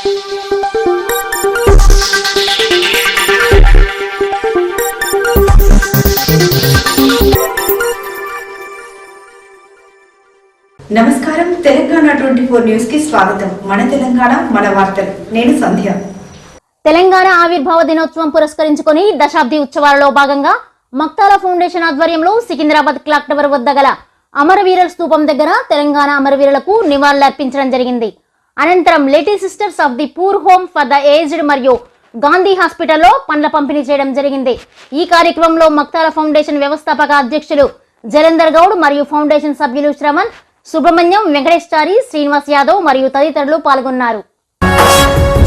నమస్కారం. Telangana twenty four న్యూస్కి స్వాగతం. మన తెలంగాణ మన వార్తలు. నేను సంధ్య. తెలంగాణ ఆవిర్భావ దినోత్సవం పురస్కరించుకొని దశాబ్ది ఉత్సవాలలో భాగంగా మక్తాల ఫౌండేషన్ ఆధ్వర్యంలో సికింద్రాబాద్ క్లాక్ టవర్ వద్ద గల అమరవీరుల స్థూపం దగ్గర తెలంగాణ అమరవీరులకు నివాళులర్పించడం జరిగింది. అనంతరం little sisters of the poor home for the aged మరియు గాంధీ హాస్పిటల్లో పండ్ల పంపిణీ చేయడం జరిగింది. ఈ కార్యక్రమంలో మక్తాల ఫౌండేషన్ వ్యవస్థాపక అధ్యక్షులు జలందర్ గౌడ్ మరియు ఫౌండేషన్ సభ్యులు శ్రవణ్ సుబ్రహ్మణ్యం వెంకటేశ్వరి శ్రీనివాస్ యాదవ్ మరియు తదితరులు పాల్గొన్నారు.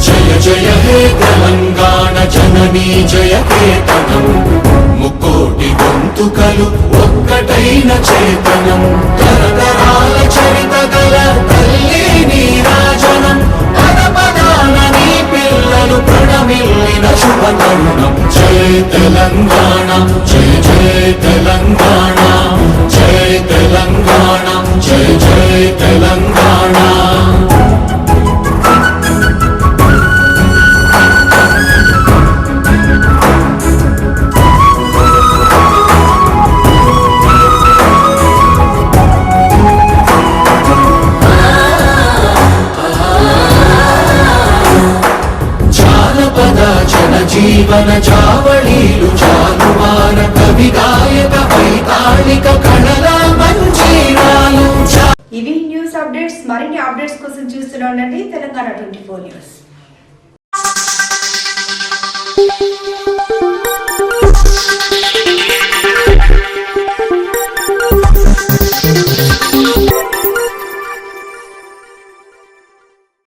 జయ జయ హే తెలంగాణ జననీ జయ కేతనం గొంతుకలు ఒక్కటైన చేతనం. తరుణం జయ తెలంగాణ. జయ జీవన చావళీలు జానువార కవి గాయక వైతాళిక కళల మంజీరాలు. ఇవి న్యూస్ అప్డేట్స్ మరిన్ని అప్డేట్స్ కోసం చూస్తూనే ఉండండి. Telangana twenty four news.